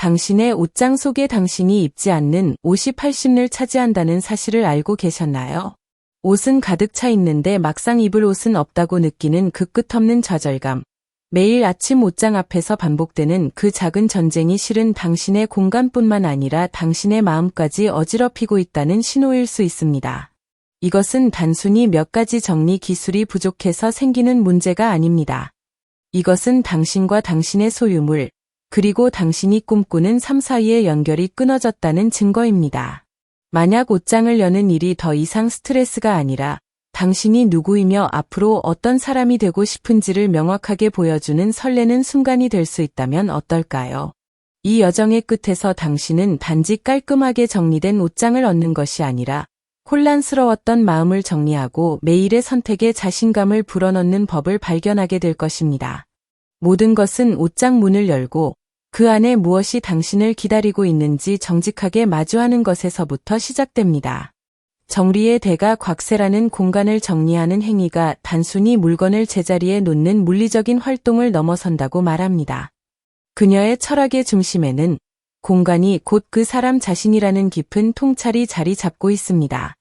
당신의 옷장 속에 당신이 입지 않는 옷이 80을 차지한다는 사실을 알고 계셨나요? 옷은 가득 차 있는데 막상 입을 옷은 없다고 느끼는 그 끝없는 좌절감. 매일 아침 옷장 앞에서 반복되는 그 작은 전쟁이 실은 당신의 공간뿐만 아니라 당신의 마음까지 어지럽히고 있다는 신호일 수 있습니다. 이것은 단순히 몇 가지 정리 기술이 부족해서 생기는 문제가 아닙니다. 이것은 당신과 당신의 소유물, 그리고 당신이 꿈꾸는 삶 사이의 연결이 끊어졌다는 증거입니다. 만약 옷장을 여는 일이 더 이상 스트레스가 아니라 당신이 누구이며 앞으로 어떤 사람이 되고 싶은지를 명확하게 보여주는 설레는 순간이 될 수 있다면 어떨까요? 이 여정의 끝에서 당신은 단지 깔끔하게 정리된 옷장을 얻는 것이 아니라 혼란스러웠던 마음을 정리하고 매일의 선택에 자신감을 불어넣는 법을 발견하게 될 것입니다. 모든 것은 옷장 문을 열고 그 안에 무엇이 당신을 기다리고 있는지 정직하게 마주하는 것에서부터 시작됩니다. 정리의 대가 곽세라는 공간을 정리하는 행위가 단순히 물건을 제자리에 놓는 물리적인 활동을 넘어선다고 말합니다. 그녀의 철학의 중심에는 공간이 곧 그 사람 자신이라는 깊은 통찰이 자리 잡고 있습니다.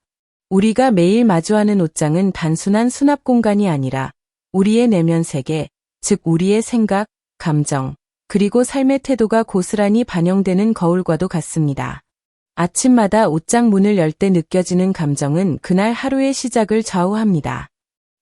우리가 매일 마주하는 옷장은 단순한 수납 공간이 아니라 우리의 내면 세계, 즉 우리의 생각, 감정, 그리고 삶의 태도가 고스란히 반영되는 거울과도 같습니다. 아침마다 옷장 문을 열 때 느껴지는 감정은 그날 하루의 시작을 좌우합니다.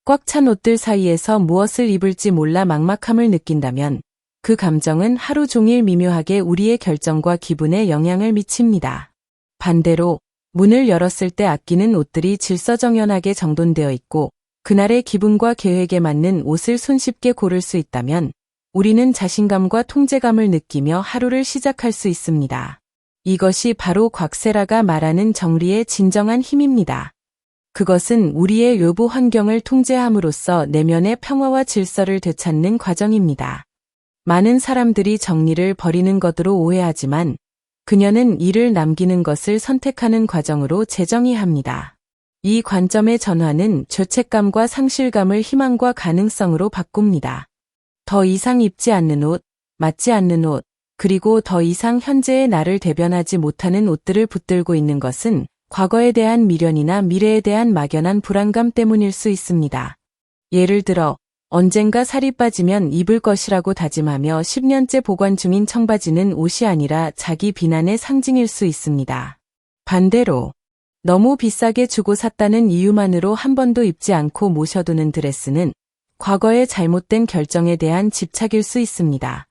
꽉 찬 옷들 사이에서 무엇을 입을지 몰라 막막함을 느낀다면 그 감정은 하루 종일 미묘하게 우리의 결정과 기분에 영향을 미칩니다. 반대로 문을 열었을 때 아끼는 옷들이 질서정연하게 정돈되어 있고 그날의 기분과 계획에 맞는 옷을 손쉽게 고를 수 있다면 우리는 자신감과 통제감을 느끼며 하루를 시작할 수 있습니다. 이것이 바로 곽세라가 말하는 정리의 진정한 힘입니다. 그것은 우리의 요부 환경을 통제함으로써 내면의 평화와 질서를 되찾는 과정입니다. 많은 사람들이 정리를 버리는 것으로 오해하지만 그녀는 이를 남기는 것을 선택하는 과정으로 재정의합니다. 이 관점의 전환은 죄책감과 상실감을 희망과 가능성으로 바꿉니다. 더 이상 입지 않는 옷, 맞지 않는 옷, 그리고 더 이상 현재의 나를 대변하지 못하는 옷들을 붙들고 있는 것은 과거에 대한 미련이나 미래에 대한 막연한 불안감 때문일 수 있습니다. 예를 들어 언젠가 살이 빠지면 입을 것이라고 다짐하며 10년째 보관 중인 청바지는 옷이 아니라 자기 비난의 상징일 수 있습니다. 반대로 너무 비싸게 주고 샀다는 이유만으로 한 번도 입지 않고 모셔두는 드레스는 과거의 잘못된 결정에 대한 집착일 수 있습니다.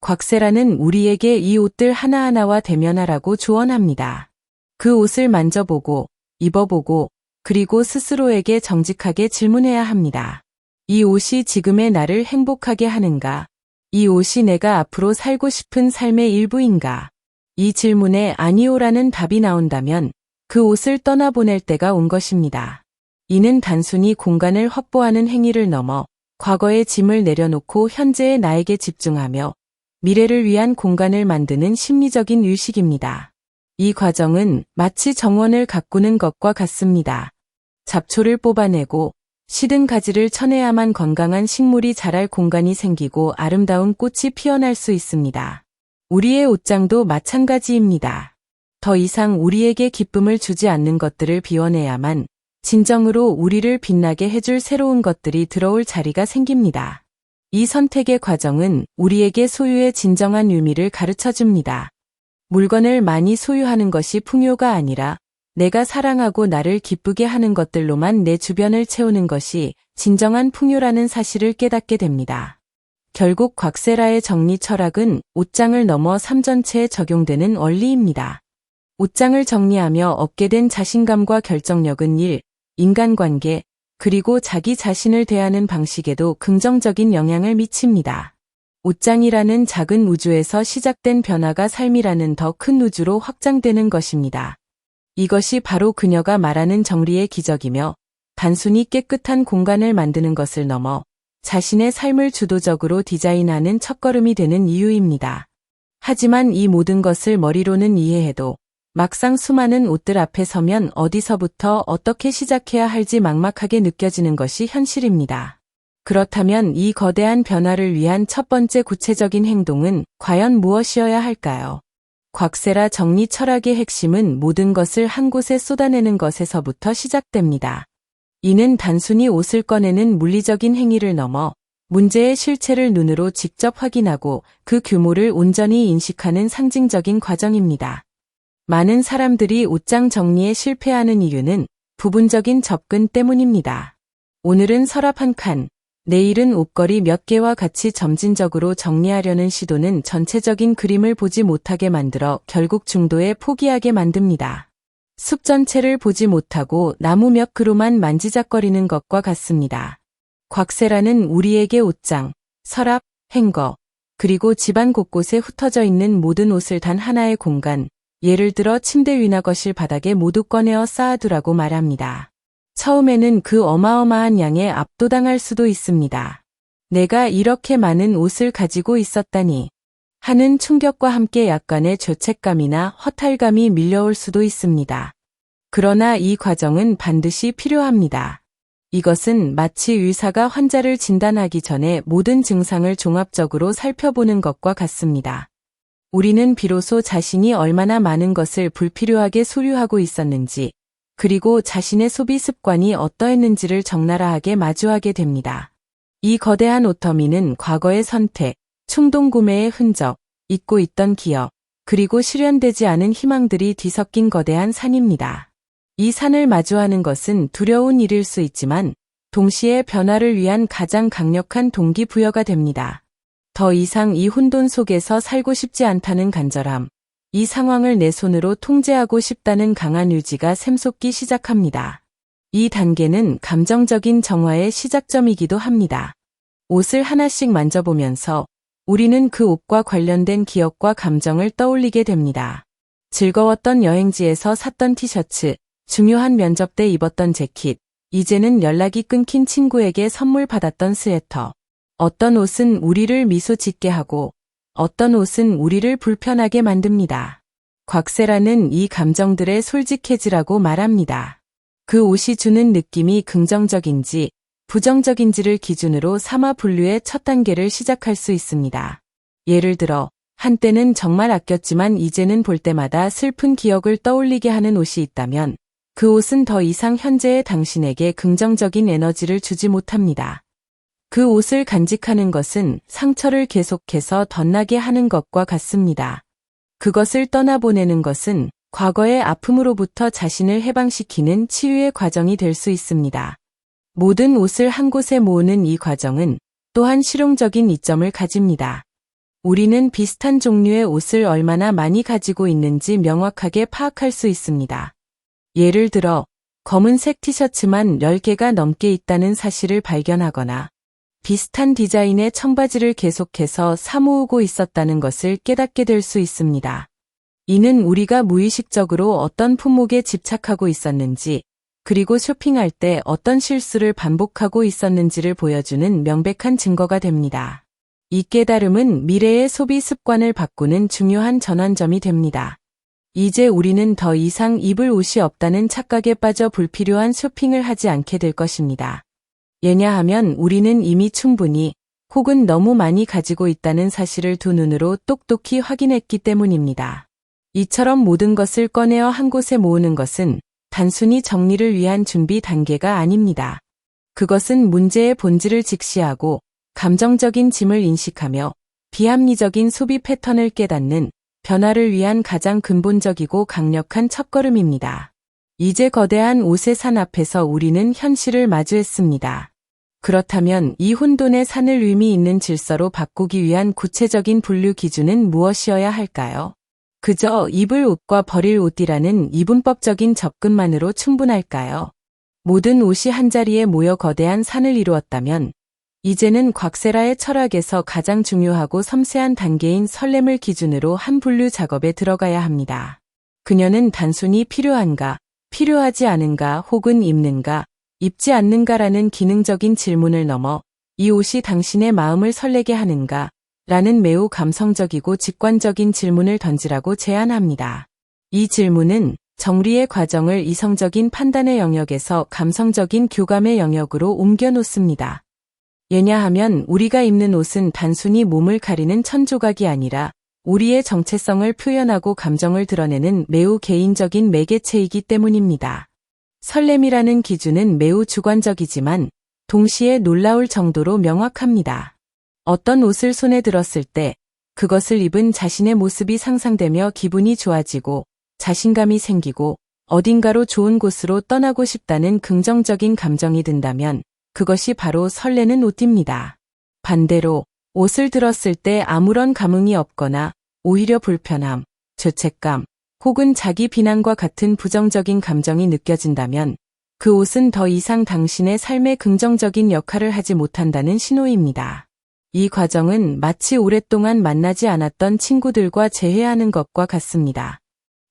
곽세라는 우리에게 이 옷들 하나하나와 대면하라고 조언합니다. 그 옷을 만져보고, 입어보고, 그리고 스스로에게 정직하게 질문해야 합니다. 이 옷이 지금의 나를 행복하게 하는가? 이 옷이 내가 앞으로 살고 싶은 삶의 일부인가? 이 질문에 아니오라는 답이 나온다면 그 옷을 떠나보낼 때가 온 것입니다. 이는 단순히 공간을 확보하는 행위를 넘어 과거의 짐을 내려놓고 현재의 나에게 집중하며 미래를 위한 공간을 만드는 심리적인 의식입니다. 이 과정은 마치 정원을 가꾸는 것과 같습니다. 잡초를 뽑아내고 시든 가지를 쳐내야만 건강한 식물이 자랄 공간이 생기고 아름다운 꽃이 피어날 수 있습니다. 우리의 옷장도 마찬가지입니다. 더 이상 우리에게 기쁨을 주지 않는 것들을 비워내야만 진정으로 우리를 빛나게 해줄 새로운 것들이 들어올 자리가 생깁니다. 이 선택의 과정은 우리에게 소유의 진정한 의미를 가르쳐 줍니다. 물건을 많이 소유하는 것이 풍요가 아니라 내가 사랑하고 나를 기쁘게 하는 것들로만 내 주변을 채우는 것이 진정한 풍요라는 사실을 깨닫게 됩니다. 결국 곽세라의 정리 철학은 옷장을 넘어 삶 전체에 적용되는 원리입니다. 옷장을 정리하며 얻게 된 자신감과 결정력은 일, 인간관계, 그리고 자기 자신을 대하는 방식에도 긍정적인 영향을 미칩니다. 옷장이라는 작은 우주에서 시작된 변화가 삶이라는 더 큰 우주로 확장되는 것입니다. 이것이 바로 그녀가 말하는 정리의 기적이며 단순히 깨끗한 공간을 만드는 것을 넘어 자신의 삶을 주도적으로 디자인하는 첫걸음이 되는 이유입니다. 하지만 이 모든 것을 머리로는 이해해도 막상 수많은 옷들 앞에 서면 어디서부터 어떻게 시작해야 할지 막막하게 느껴지는 것이 현실입니다. 그렇다면 이 거대한 변화를 위한 첫 번째 구체적인 행동은 과연 무엇이어야 할까요? 곽세라 정리 철학의 핵심은 모든 것을 한 곳에 쏟아내는 것에서부터 시작됩니다. 이는 단순히 옷을 꺼내는 물리적인 행위를 넘어 문제의 실체를 눈으로 직접 확인하고 그 규모를 온전히 인식하는 상징적인 과정입니다. 많은 사람들이 옷장 정리에 실패하는 이유는 부분적인 접근 때문입니다. 오늘은 서랍 한 칸, 내일은 옷걸이 몇 개와 같이 점진적으로 정리하려는 시도는 전체적인 그림을 보지 못하게 만들어 결국 중도에 포기하게 만듭니다. 숲 전체를 보지 못하고 나무 몇 그루만 만지작거리는 것과 같습니다. 곽세라는 우리에게 옷장, 서랍, 행거, 그리고 집안 곳곳에 흩어져 있는 모든 옷을 단 하나의 공간, 예를 들어 침대 위나 거실 바닥에 모두 꺼내어 쌓아두라고 말합니다. 처음에는 그 어마어마한 양에 압도당할 수도 있습니다. 내가 이렇게 많은 옷을 가지고 있었다니 하는 충격과 함께 약간의 죄책감이나 허탈감이 밀려올 수도 있습니다. 그러나 이 과정은 반드시 필요합니다. 이것은 마치 의사가 환자를 진단하기 전에 모든 증상을 종합적으로 살펴보는 것과 같습니다. 우리는 비로소 자신이 얼마나 많은 것을 불필요하게 소유하고 있었는지, 그리고 자신의 소비 습관이 어떠했는지를 적나라하게 마주하게 됩니다. 이 거대한 오터미는 과거의 선택, 충동 구매의 흔적, 잊고 있던 기억, 그리고 실현되지 않은 희망들이 뒤섞인 거대한 산입니다. 이 산을 마주하는 것은 두려운 일일 수 있지만 동시에 변화를 위한 가장 강력한 동기부여가 됩니다. 더 이상 이 혼돈 속에서 살고 싶지 않다는 간절함, 이 상황을 내 손으로 통제하고 싶다는 강한 의지가 샘솟기 시작합니다. 이 단계는 감정적인 정화의 시작점이기도 합니다. 옷을 하나씩 만져보면서 우리는 그 옷과 관련된 기억과 감정을 떠올리게 됩니다. 즐거웠던 여행지에서 샀던 티셔츠, 중요한 면접 때 입었던 재킷, 이제는 연락이 끊긴 친구에게 선물 받았던 스웨터. 어떤 옷은 우리를 미소 짓게 하고 어떤 옷은 우리를 불편하게 만듭니다. 곽세라는 이 감정들의 솔직해지라고 말합니다. 그 옷이 주는 느낌이 긍정적인지 부정적인지를 기준으로 삼아 분류의 첫 단계를 시작할 수 있습니다. 예를 들어 한때는 정말 아꼈지만 이제는 볼 때마다 슬픈 기억을 떠올리게 하는 옷이 있다면 그 옷은 더 이상 현재의 당신에게 긍정적인 에너지를 주지 못합니다. 그 옷을 간직하는 것은 상처를 계속해서 덧나게 하는 것과 같습니다. 그것을 떠나보내는 것은 과거의 아픔으로부터 자신을 해방시키는 치유의 과정이 될 수 있습니다. 모든 옷을 한 곳에 모으는 이 과정은 또한 실용적인 이점을 가집니다. 우리는 비슷한 종류의 옷을 얼마나 많이 가지고 있는지 명확하게 파악할 수 있습니다. 예를 들어 검은색 티셔츠만 10개가 넘게 있다는 사실을 발견하거나 비슷한 디자인의 청바지를 계속해서 사모으고 있었다는 것을 깨닫게 될 수 있습니다. 이는 우리가 무의식적으로 어떤 품목에 집착하고 있었는지, 그리고 쇼핑할 때 어떤 실수를 반복하고 있었는지를 보여주는 명백한 증거가 됩니다. 이 깨달음은 미래의 소비 습관을 바꾸는 중요한 전환점이 됩니다. 이제 우리는 더 이상 입을 옷이 없다는 착각에 빠져 불필요한 쇼핑을 하지 않게 될 것입니다. 예냐하면 우리는 이미 충분히 혹은 너무 많이 가지고 있다는 사실을 두 눈으로 똑똑히 확인했기 때문입니다. 이처럼 모든 것을 꺼내어 한 곳에 모으는 것은 단순히 정리를 위한 준비 단계가 아닙니다. 그것은 문제의 본질을 직시하고 감정적인 짐을 인식하며 비합리적인 소비 패턴을 깨닫는 변화를 위한 가장 근본적이고 강력한 첫걸음입니다. 이제 거대한 옷의 산 앞에서 우리는 현실을 마주했습니다. 그렇다면 이 혼돈의 산을 의미 있는 질서로 바꾸기 위한 구체적인 분류 기준은 무엇이어야 할까요? 그저 입을 옷과 버릴 옷이라는 이분법적인 접근만으로 충분할까요? 모든 옷이 한자리에 모여 거대한 산을 이루었다면 이제는 곽세라의 철학에서 가장 중요하고 섬세한 단계인 설렘을 기준으로 한 분류 작업에 들어가야 합니다. 그녀는 단순히 필요한가, 필요하지 않은가 혹은 입는가, 입지 않는가라는 기능적인 질문을 넘어 이 옷이 당신의 마음을 설레게 하는가? 라는 매우 감성적이고 직관적인 질문을 던지라고 제안합니다. 이 질문은 정리의 과정을 이성적인 판단의 영역에서 감성적인 교감의 영역으로 옮겨 놓습니다. 예냐하면 우리가 입는 옷은 단순히 몸을 가리는 천조각이 아니라 우리의 정체성을 표현하고 감정을 드러내는 매우 개인적인 매개체이기 때문입니다. 설렘이라는 기준은 매우 주관적이지만 동시에 놀라울 정도로 명확합니다. 어떤 옷을 손에 들었을 때 그것을 입은 자신의 모습이 상상되며 기분이 좋아지고 자신감이 생기고 어딘가로 좋은 곳으로 떠나고 싶다는 긍정적인 감정이 든다면 그것이 바로 설레는 옷입니다. 반대로 옷을 들었을 때 아무런 감흥이 없거나 오히려 불편함, 죄책감, 혹은 자기 비난과 같은 부정적인 감정이 느껴진다면 그 옷은 더 이상 당신의 삶에 긍정적인 역할을 하지 못한다는 신호입니다. 이 과정은 마치 오랫동안 만나지 않았던 친구들과 재회하는 것과 같습니다.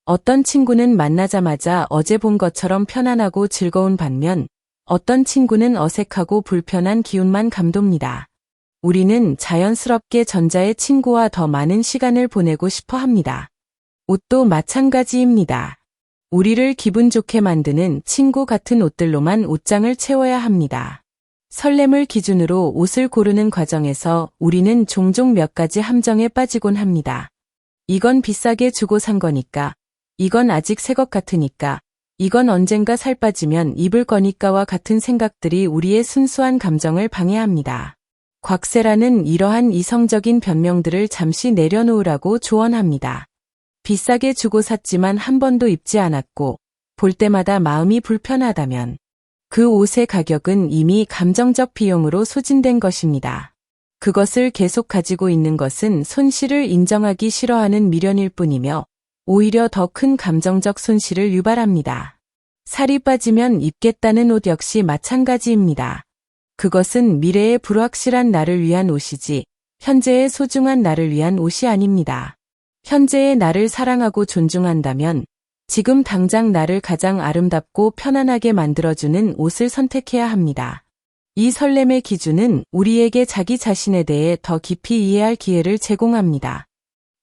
어떤 친구는 만나자마자 어제 본 것처럼 편안하고 즐거운 반면 어떤 친구는 어색하고 불편한 기운만 감돕니다. 우리는 자연스럽게 전자의 친구와 더 많은 시간을 보내고 싶어 합니다. 옷도 마찬가지입니다. 우리를 기분 좋게 만드는 친구 같은 옷들로만 옷장을 채워야 합니다. 설렘을 기준으로 옷을 고르는 과정에서 우리는 종종 몇 가지 함정에 빠지곤 합니다. 이건 비싸게 주고 산 거니까, 이건 아직 새 것 같으니까, 이건 언젠가 살 빠지면 입을 거니까와 같은 생각들이 우리의 순수한 감정을 방해합니다. 곽세라는 이러한 이성적인 변명들을 잠시 내려놓으라고 조언합니다. 비싸게 주고 샀지만 한 번도 입지 않았고 볼 때마다 마음이 불편하다면 그 옷의 가격은 이미 감정적 비용으로 소진된 것입니다. 그것을 계속 가지고 있는 것은 손실을 인정하기 싫어하는 미련일 뿐이며 오히려 더 큰 감정적 손실을 유발합니다. 살이 빠지면 입겠다는 옷 역시 마찬가지입니다. 그것은 미래의 불확실한 나를 위한 옷이지 현재의 소중한 나를 위한 옷이 아닙니다. 현재의 나를 사랑하고 존중한다면 지금 당장 나를 가장 아름답고 편안하게 만들어주는 옷을 선택해야 합니다. 이 설렘의 기준은 우리에게 자기 자신에 대해 더 깊이 이해할 기회를 제공합니다.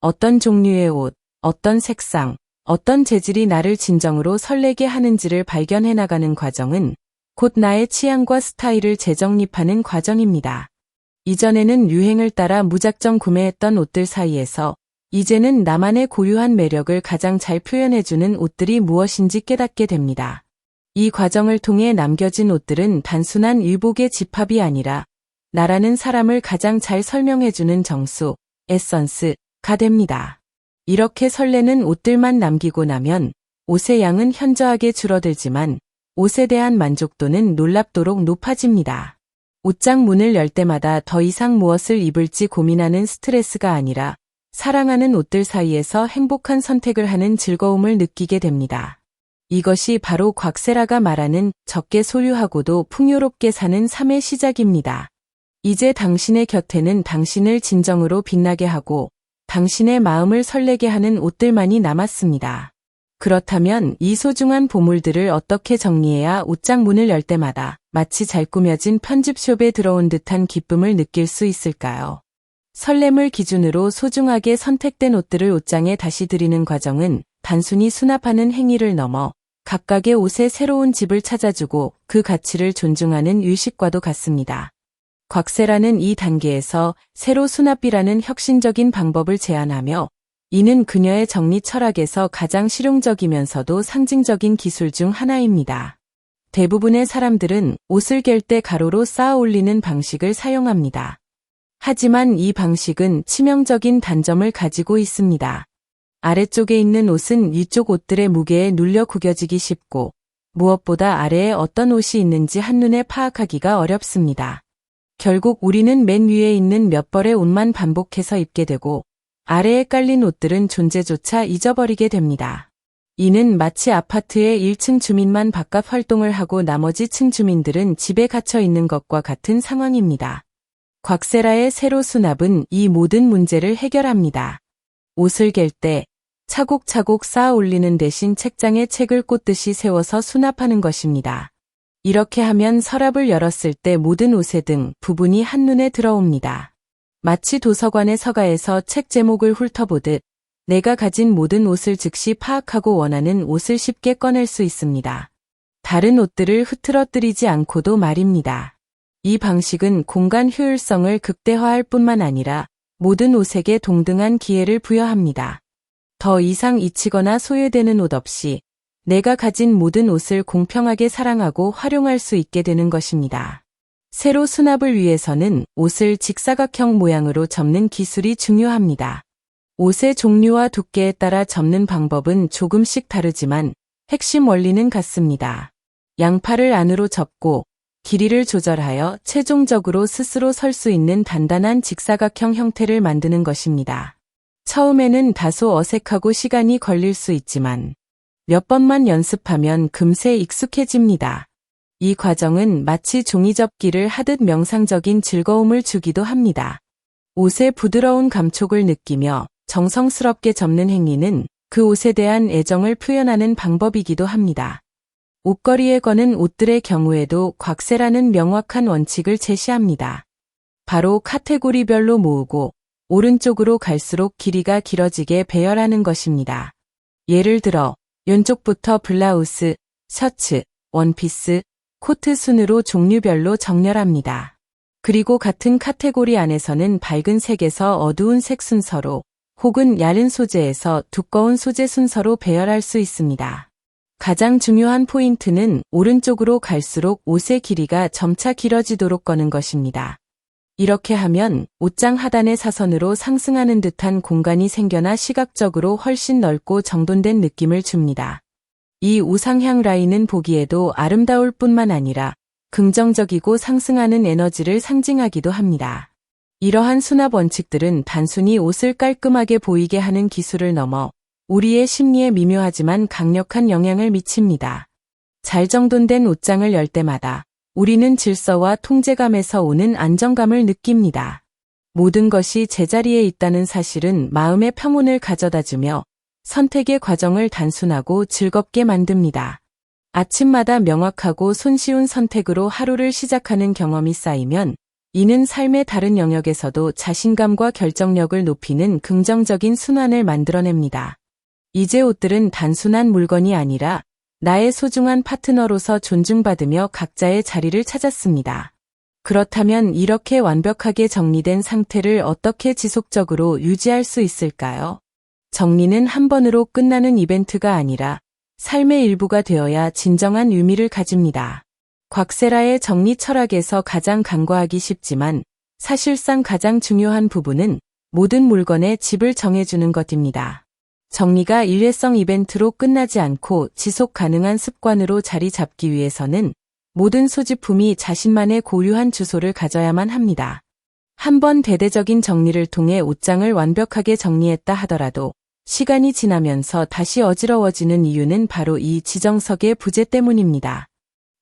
어떤 종류의 옷, 어떤 색상, 어떤 재질이 나를 진정으로 설레게 하는지를 발견해 나가는 과정은 곧 나의 취향과 스타일을 재정립하는 과정입니다. 이전에는 유행을 따라 무작정 구매했던 옷들 사이에서 이제는 나만의 고유한 매력을 가장 잘 표현해주는 옷들이 무엇인지 깨닫게 됩니다. 이 과정을 통해 남겨진 옷들은 단순한 일복의 집합이 아니라 나라는 사람을 가장 잘 설명해주는 정수, 에선스가 됩니다. 이렇게 설레는 옷들만 남기고 나면 옷의 양은 현저하게 줄어들지만 옷에 대한 만족도는 놀랍도록 높아집니다. 옷장 문을 열 때마다 더 이상 무엇을 입을지 고민하는 스트레스가 아니라 사랑하는 옷들 사이에서 행복한 선택을 하는 즐거움을 느끼게 됩니다. 이것이 바로 곽세라가 말하는 적게 소유하고도 풍요롭게 사는 삶의 시작입니다. 이제 당신의 곁에는 당신을 진정으로 빛나게 하고 당신의 마음을 설레게 하는 옷들만이 남았습니다. 그렇다면 이 소중한 보물들을 어떻게 정리해야 옷장 문을 열 때마다 마치 잘 꾸며진 편집숍에 들어온 듯한 기쁨을 느낄 수 있을까요? 설렘을 기준으로 소중하게 선택된 옷들을 옷장에 다시 들이는 과정은 단순히 수납하는 행위를 넘어 각각의 옷에 새로운 집을 찾아주고 그 가치를 존중하는 유식과도 같습니다. 곽세라는 이 단계에서 새로 수납이라는 혁신적인 방법을 제안하며 이는 그녀의 정리 철학에서 가장 실용적이면서도 상징적인 기술 중 하나입니다. 대부분의 사람들은 옷을 갤 때 가로로 쌓아 올리는 방식을 사용합니다. 하지만 이 방식은 치명적인 단점을 가지고 있습니다. 아래쪽에 있는 옷은 위쪽 옷들의 무게에 눌려 구겨지기 쉽고 무엇보다 아래에 어떤 옷이 있는지 한눈에 파악하기가 어렵습니다. 결국 우리는 맨 위에 있는 몇 벌의 옷만 반복해서 입게 되고 아래에 깔린 옷들은 존재조차 잊어버리게 됩니다. 이는 마치 아파트의 1층 주민만 바깥 활동을 하고 나머지 층 주민들은 집에 갇혀 있는 것과 같은 상황입니다. 곽세라의 세로 수납은 이 모든 문제를 해결합니다. 옷을 갤 때 차곡차곡 쌓아 올리는 대신 책장에 책을 꽂듯이 세워서 수납하는 것입니다. 이렇게 하면 서랍을 열었을 때 모든 옷의 등 부분이 한눈에 들어옵니다. 마치 도서관의 서가에서 책 제목을 훑어보듯 내가 가진 모든 옷을 즉시 파악하고 원하는 옷을 쉽게 꺼낼 수 있습니다. 다른 옷들을 흐트러뜨리지 않고도 말입니다. 이 방식은 공간 효율성을 극대화할 뿐만 아니라 모든 옷에게 동등한 기회를 부여합니다. 더 이상 잊히거나 소외되는 옷 없이 내가 가진 모든 옷을 공평하게 사랑하고 활용할 수 있게 되는 것입니다. 세로 수납을 위해서는 옷을 직사각형 모양으로 접는 기술이 중요합니다. 옷의 종류와 두께에 따라 접는 방법은 조금씩 다르지만 핵심 원리는 같습니다. 양팔을 안으로 접고 길이를 조절하여 최종적으로 스스로 설 수 있는 단단한 직사각형 형태를 만드는 것입니다. 처음에는 다소 어색하고 시간이 걸릴 수 있지만 몇 번만 연습하면 금세 익숙해집니다. 이 과정은 마치 종이접기를 하듯 명상적인 즐거움을 주기도 합니다. 옷의 부드러운 감촉을 느끼며 정성스럽게 접는 행위는 그 옷에 대한 애정을 표현하는 방법이기도 합니다. 옷걸이에 거는 옷들의 경우에도 곽세라는 명확한 원칙을 제시합니다. 바로 카테고리별로 모으고 오른쪽으로 갈수록 길이가 길어지게 배열하는 것입니다. 예를 들어 왼쪽부터 블라우스, 셔츠, 원피스, 코트 순으로 종류별로 정렬합니다. 그리고 같은 카테고리 안에서는 밝은 색에서 어두운 색 순서로 혹은 얇은 소재에서 두꺼운 소재 순서로 배열할 수 있습니다. 가장 중요한 포인트는 오른쪽으로 갈수록 옷의 길이가 점차 길어지도록 거는 것입니다. 이렇게 하면 옷장 하단의 사선으로 상승하는 듯한 공간이 생겨나 시각적으로 훨씬 넓고 정돈된 느낌을 줍니다. 이 우상향 라인은 보기에도 아름다울 뿐만 아니라 긍정적이고 상승하는 에너지를 상징하기도 합니다. 이러한 수납 원칙들은 단순히 옷을 깔끔하게 보이게 하는 기술을 넘어 우리의 심리에 미묘하지만 강력한 영향을 미칩니다. 잘 정돈된 옷장을 열 때마다 우리는 질서와 통제감에서 오는 안정감을 느낍니다. 모든 것이 제자리에 있다는 사실은 마음의 평온을 가져다 주며 선택의 과정을 단순하고 즐겁게 만듭니다. 아침마다 명확하고 손쉬운 선택으로 하루를 시작하는 경험이 쌓이면 이는 삶의 다른 영역에서도 자신감과 결정력을 높이는 긍정적인 순환을 만들어냅니다. 이제 옷들은 단순한 물건이 아니라 나의 소중한 파트너로서 존중받으며 각자의 자리를 찾았습니다. 그렇다면 이렇게 완벽하게 정리된 상태를 어떻게 지속적으로 유지할 수 있을까요? 정리는 한 번으로 끝나는 이벤트가 아니라 삶의 일부가 되어야 진정한 의미를 가집니다. 곽세라의 정리 철학에서 가장 간과하기 쉽지만 사실상 가장 중요한 부분은 모든 물건의 집을 정해주는 것입니다. 정리가 일회성 이벤트로 끝나지 않고 지속 가능한 습관으로 자리 잡기 위해서는 모든 소지품이 자신만의 고유한 주소를 가져야만 합니다. 한 번 대대적인 정리를 통해 옷장을 완벽하게 정리했다 하더라도 시간이 지나면서 다시 어지러워지는 이유는 바로 이 지정석의 부재 때문입니다.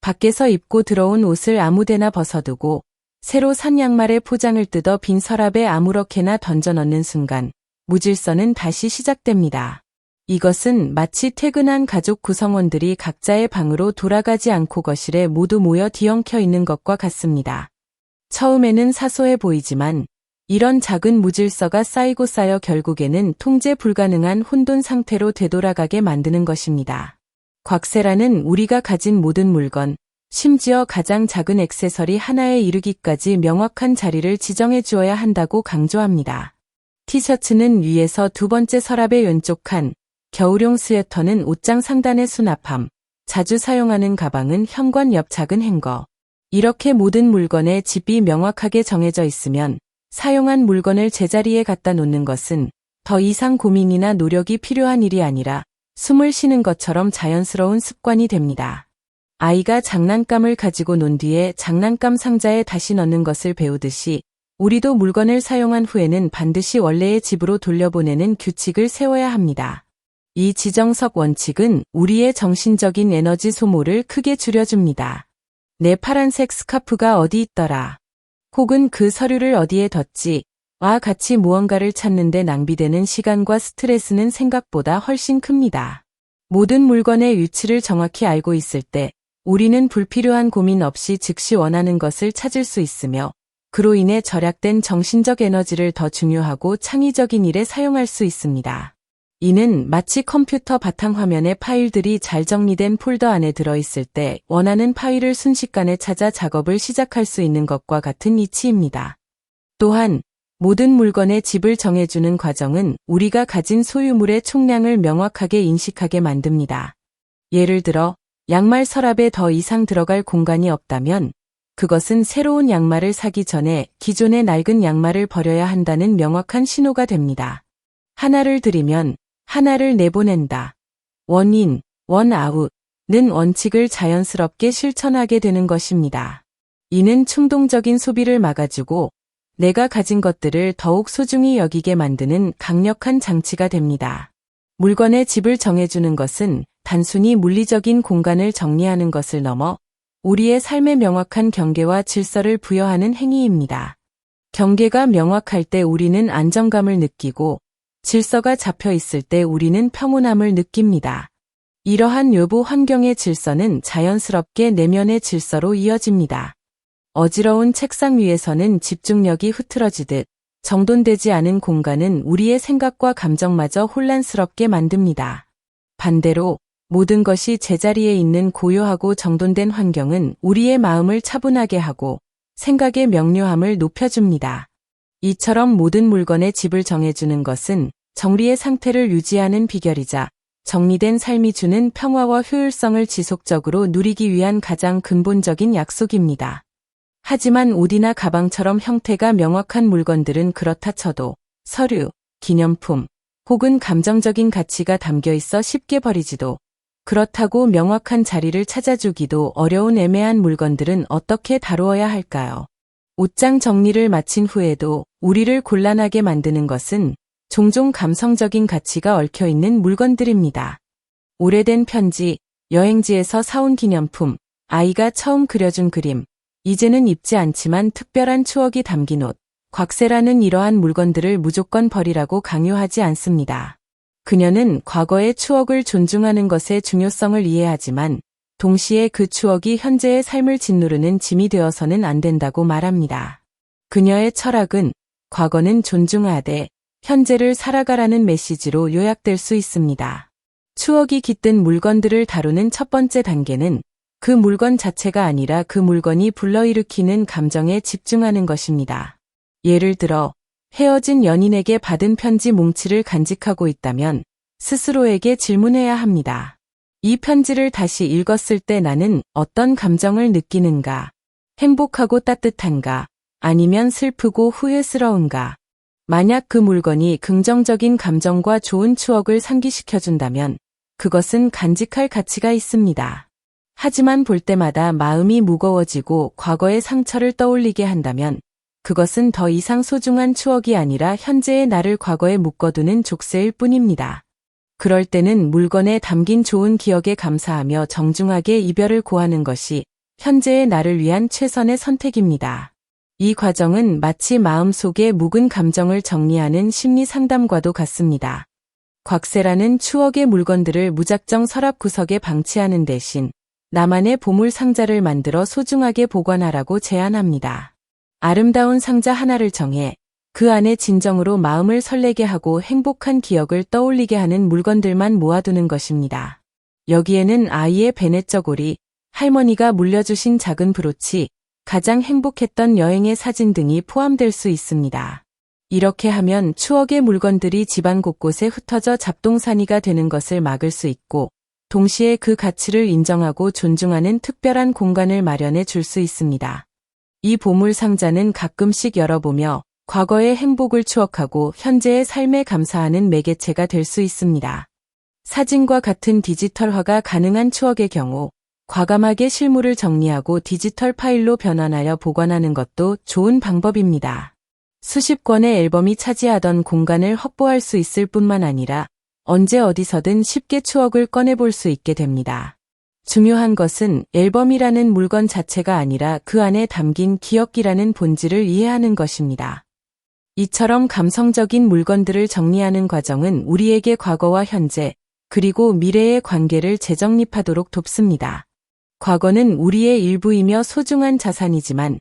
밖에서 입고 들어온 옷을 아무데나 벗어두고 새로 산 양말의 포장을 뜯어 빈 서랍에 아무렇게나 던져 넣는 순간 무질서는 다시 시작됩니다. 이것은 마치 퇴근한 가족 구성원들이 각자의 방으로 돌아가지 않고 거실에 모두 모여 뒤엉켜 있는 것과 같습니다. 처음에는 사소해 보이지만 이런 작은 무질서가 쌓이고 쌓여 결국에는 통제 불가능한 혼돈 상태로 되돌아가게 만드는 것입니다. 곽세라는 우리가 가진 모든 물건, 심지어 가장 작은 액세서리 하나에 이르기까지 명확한 자리를 지정해 주어야 한다고 강조합니다. 티셔츠는 위에서 두 번째 서랍의 왼쪽 칸, 겨울용 스웨터는 옷장 상단의 수납함, 자주 사용하는 가방은 현관 옆 작은 행거. 이렇게 모든 물건의 집이 명확하게 정해져 있으면 사용한 물건을 제자리에 갖다 놓는 것은 더 이상 고민이나 노력이 필요한 일이 아니라 숨을 쉬는 것처럼 자연스러운 습관이 됩니다. 아이가 장난감을 가지고 논 뒤에 장난감 상자에 다시 넣는 것을 배우듯이 우리도 물건을 사용한 후에는 반드시 원래의 집으로 돌려보내는 규칙을 세워야 합니다. 이 지정석 원칙은 우리의 정신적인 에너지 소모를 크게 줄여줍니다. 내 파란색 스카프가 어디 있더라. 혹은 그 서류를 어디에 뒀지. 와 같이 무언가를 찾는데 낭비되는 시간과 스트레스는 생각보다 훨씬 큽니다. 모든 물건의 위치를 정확히 알고 있을 때 우리는 불필요한 고민 없이 즉시 원하는 것을 찾을 수 있으며 그로 인해 절약된 정신적 에너지를 더 중요하고 창의적인 일에 사용할 수 있습니다. 이는 마치 컴퓨터 바탕화면에 파일들이 잘 정리된 폴더 안에 들어있을 때 원하는 파일을 순식간에 찾아 작업을 시작할 수 있는 것과 같은 이치입니다. 또한 모든 물건의 집을 정해주는 과정은 우리가 가진 소유물의 총량을 명확하게 인식하게 만듭니다. 예를 들어, 양말 서랍에 더 이상 들어갈 공간이 없다면 그것은 새로운 양말을 사기 전에 기존의 낡은 양말을 버려야 한다는 명확한 신호가 됩니다. 하나를 들이면 하나를 내보낸다. 원인, 원아웃는 원칙을 자연스럽게 실천하게 되는 것입니다. 이는 충동적인 소비를 막아주고 내가 가진 것들을 더욱 소중히 여기게 만드는 강력한 장치가 됩니다. 물건의 집을 정해주는 것은 단순히 물리적인 공간을 정리하는 것을 넘어 우리의 삶에 명확한 경계와 질서를 부여하는 행위입니다. 경계가 명확할 때 우리는 안정감을 느끼고 질서가 잡혀 있을 때 우리는 평온함을 느낍니다. 이러한 요보 환경의 질서는 자연스럽게 내면의 질서로 이어집니다. 어지러운 책상 위에서는 집중력이 흐트러지듯 정돈되지 않은 공간은 우리의 생각과 감정마저 혼란스럽게 만듭니다. 반대로 모든 것이 제자리에 있는 고요하고 정돈된 환경은 우리의 마음을 차분하게 하고 생각의 명료함을 높여줍니다. 이처럼 모든 물건의 집을 정해주는 것은 정리의 상태를 유지하는 비결이자 정리된 삶이 주는 평화와 효율성을 지속적으로 누리기 위한 가장 근본적인 약속입니다. 하지만 옷이나 가방처럼 형태가 명확한 물건들은 그렇다 쳐도 서류, 기념품, 혹은 감정적인 가치가 담겨 있어 쉽게 버리지도 그렇다고 명확한 자리를 찾아주기도 어려운 애매한 물건들은 어떻게 다루어야 할까요? 옷장 정리를 마친 후에도 우리를 곤란하게 만드는 것은 종종 감성적인 가치가 얽혀 있는 물건들입니다. 오래된 편지, 여행지에서 사온 기념품, 아이가 처음 그려준 그림, 이제는 입지 않지만 특별한 추억이 담긴 옷, 곽세라는 이러한 물건들을 무조건 버리라고 강요하지 않습니다. 그녀는 과거의 추억을 존중하는 것의 중요성을 이해하지만 동시에 그 추억이 현재의 삶을 짓누르는 짐이 되어서는 안 된다고 말합니다. 그녀의 철학은 과거는 존중하되 현재를 살아가라는 메시지로 요약될 수 있습니다. 추억이 깃든 물건들을 다루는 첫 번째 단계는 그 물건 자체가 아니라 그 물건이 불러일으키는 감정에 집중하는 것입니다. 예를 들어 헤어진 연인에게 받은 편지 뭉치를 간직하고 있다면 스스로에게 질문해야 합니다. 이 편지를 다시 읽었을 때 나는 어떤 감정을 느끼는가? 행복하고 따뜻한가? 아니면 슬프고 후회스러운가? 만약 그 물건이 긍정적인 감정과 좋은 추억을 상기시켜준다면 그것은 간직할 가치가 있습니다. 하지만 볼 때마다 마음이 무거워지고 과거의 상처를 떠올리게 한다면 그것은 더 이상 소중한 추억이 아니라 현재의 나를 과거에 묶어두는 족쇄일 뿐입니다. 그럴 때는 물건에 담긴 좋은 기억에 감사하며 정중하게 이별을 고하는 것이 현재의 나를 위한 최선의 선택입니다. 이 과정은 마치 마음속에 묵은 감정을 정리하는 심리 상담과도 같습니다. 곽세라는 추억의 물건들을 무작정 서랍 구석에 방치하는 대신 나만의 보물 상자를 만들어 소중하게 보관하라고 제안합니다. 아름다운 상자 하나를 정해 그 안에 진정으로 마음을 설레게 하고 행복한 기억을 떠올리게 하는 물건들만 모아두는 것입니다. 여기에는 아이의 베넷저고리, 할머니가 물려주신 작은 브로치, 가장 행복했던 여행의 사진 등이 포함될 수 있습니다. 이렇게 하면 추억의 물건들이 집안 곳곳에 흩어져 잡동사니가 되는 것을 막을 수 있고, 동시에 그 가치를 인정하고 존중하는 특별한 공간을 마련해 줄 수 있습니다. 이 보물 상자는 가끔씩 열어보며 과거의 행복을 추억하고 현재의 삶에 감사하는 매개체가 될 수 있습니다. 사진과 같은 디지털화가 가능한 추억의 경우 과감하게 실물을 정리하고 디지털 파일로 변환하여 보관하는 것도 좋은 방법입니다. 수십 권의 앨범이 차지하던 공간을 확보할 수 있을 뿐만 아니라 언제 어디서든 쉽게 추억을 꺼내볼 수 있게 됩니다. 중요한 것은 앨범이라는 물건 자체가 아니라 그 안에 담긴 기억기라는 본질을 이해하는 것입니다. 이처럼 감성적인 물건들을 정리하는 과정은 우리에게 과거와 현재, 그리고 미래의 관계를 재정립하도록 돕습니다. 과거는 우리의 일부이며 소중한 자산이지만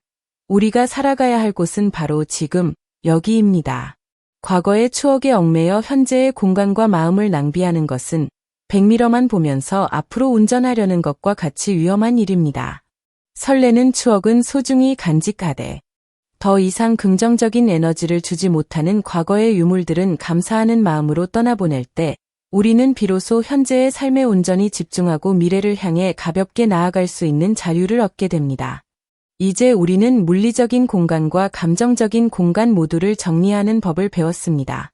우리가 살아가야 할 곳은 바로 지금, 여기입니다. 과거의 추억에 얽매여 현재의 공간과 마음을 낭비하는 것은 백미러만 보면서 앞으로 운전하려는 것과 같이 위험한 일입니다. 설레는 추억은 소중히 간직하되 더 이상 긍정적인 에너지를 주지 못하는 과거의 유물들은 감사하는 마음으로 떠나보낼 때 우리는 비로소 현재의 삶에 온전히 집중하고 미래를 향해 가볍게 나아갈 수 있는 자유를 얻게 됩니다. 이제 우리는 물리적인 공간과 감정적인 공간 모두를 정리하는 법을 배웠습니다.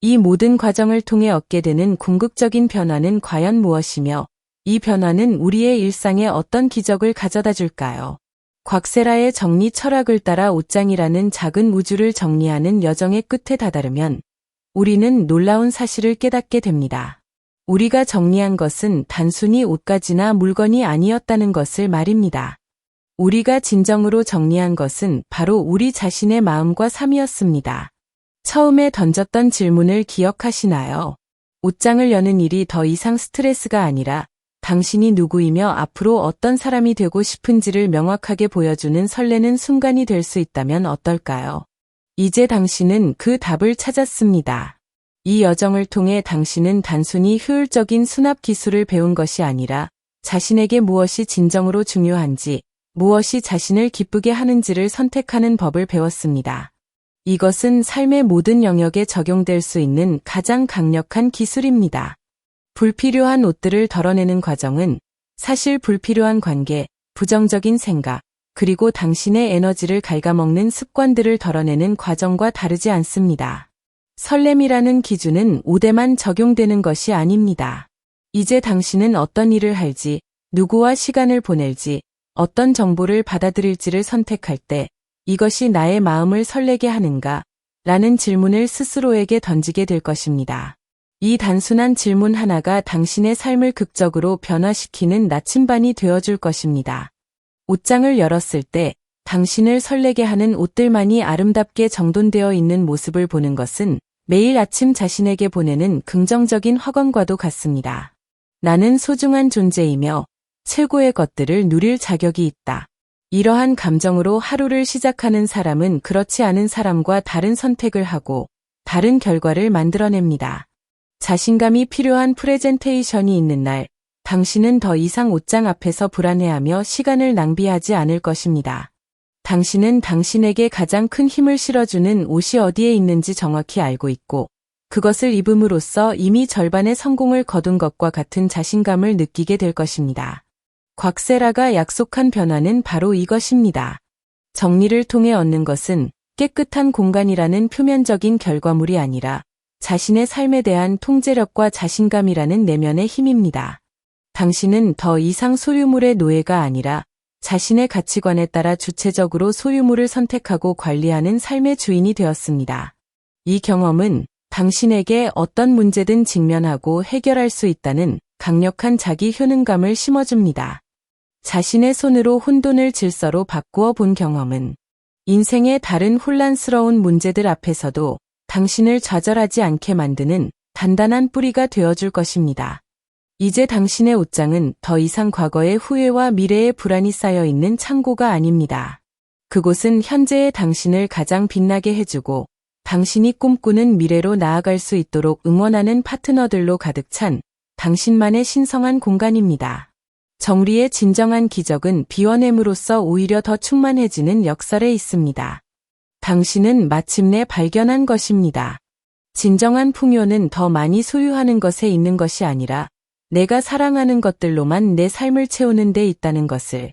이 모든 과정을 통해 얻게 되는 궁극적인 변화는 과연 무엇이며 이 변화는 우리의 일상에 어떤 기적을 가져다 줄까요? 곽세라의 정리 철학을 따라 옷장이라는 작은 우주를 정리하는 여정의 끝에 다다르면 우리는 놀라운 사실을 깨닫게 됩니다. 우리가 정리한 것은 단순히 옷가지나 물건이 아니었다는 것을 말입니다. 우리가 진정으로 정리한 것은 바로 우리 자신의 마음과 삶이었습니다. 처음에 던졌던 질문을 기억하시나요? 옷장을 여는 일이 더 이상 스트레스가 아니라 당신이 누구이며 앞으로 어떤 사람이 되고 싶은지를 명확하게 보여주는 설레는 순간이 될 수 있다면 어떨까요? 이제 당신은 그 답을 찾았습니다. 이 여정을 통해 당신은 단순히 효율적인 수납 기술을 배운 것이 아니라 자신에게 무엇이 진정으로 중요한지, 무엇이 자신을 기쁘게 하는지를 선택하는 법을 배웠습니다. 이것은 삶의 모든 영역에 적용될 수 있는 가장 강력한 기술입니다. 불필요한 옷들을 덜어내는 과정은 사실 불필요한 관계, 부정적인 생각, 그리고 당신의 에너지를 갉아먹는 습관들을 덜어내는 과정과 다르지 않습니다. 설렘이라는 기준은 옷에만 적용되는 것이 아닙니다. 이제 당신은 어떤 일을 할지, 누구와 시간을 보낼지, 어떤 정보를 받아들일지를 선택할 때 이것이 나의 마음을 설레게 하는가? 라는 질문을 스스로에게 던지게 될 것입니다. 이 단순한 질문 하나가 당신의 삶을 극적으로 변화시키는 나침반이 되어줄 것입니다. 옷장을 열었을 때 당신을 설레게 하는 옷들만이 아름답게 정돈되어 있는 모습을 보는 것은 매일 아침 자신에게 보내는 긍정적인 확언과도 같습니다. 나는 소중한 존재이며 최고의 것들을 누릴 자격이 있다. 이러한 감정으로 하루를 시작하는 사람은 그렇지 않은 사람과 다른 선택을 하고 다른 결과를 만들어냅니다. 자신감이 필요한 프레젠테이션이 있는 날, 당신은 더 이상 옷장 앞에서 불안해하며 시간을 낭비하지 않을 것입니다. 당신은 당신에게 가장 큰 힘을 실어주는 옷이 어디에 있는지 정확히 알고 있고, 그것을 입음으로써 이미 절반의 성공을 거둔 것과 같은 자신감을 느끼게 될 것입니다. 곽세라가 약속한 변화는 바로 이것입니다. 정리를 통해 얻는 것은 깨끗한 공간이라는 표면적인 결과물이 아니라 자신의 삶에 대한 통제력과 자신감이라는 내면의 힘입니다. 당신은 더 이상 소유물의 노예가 아니라 자신의 가치관에 따라 주체적으로 소유물을 선택하고 관리하는 삶의 주인이 되었습니다. 이 경험은 당신에게 어떤 문제든 직면하고 해결할 수 있다는 강력한 자기 효능감을 심어줍니다. 자신의 손으로 혼돈을 질서로 바꾸어 본 경험은 인생의 다른 혼란스러운 문제들 앞에서도 당신을 좌절하지 않게 만드는 단단한 뿌리가 되어줄 것입니다. 이제 당신의 옷장은 더 이상 과거의 후회와 미래의 불안이 쌓여 있는 창고가 아닙니다. 그곳은 현재의 당신을 가장 빛나게 해주고 당신이 꿈꾸는 미래로 나아갈 수 있도록 응원하는 파트너들로 가득 찬 당신만의 신성한 공간입니다. 정리의 진정한 기적은 비워냄으로써 오히려 더 충만해지는 역설에 있습니다. 당신은 마침내 발견한 것입니다. 진정한 풍요는 더 많이 소유하는 것에 있는 것이 아니라 내가 사랑하는 것들로만 내 삶을 채우는 데 있다는 것을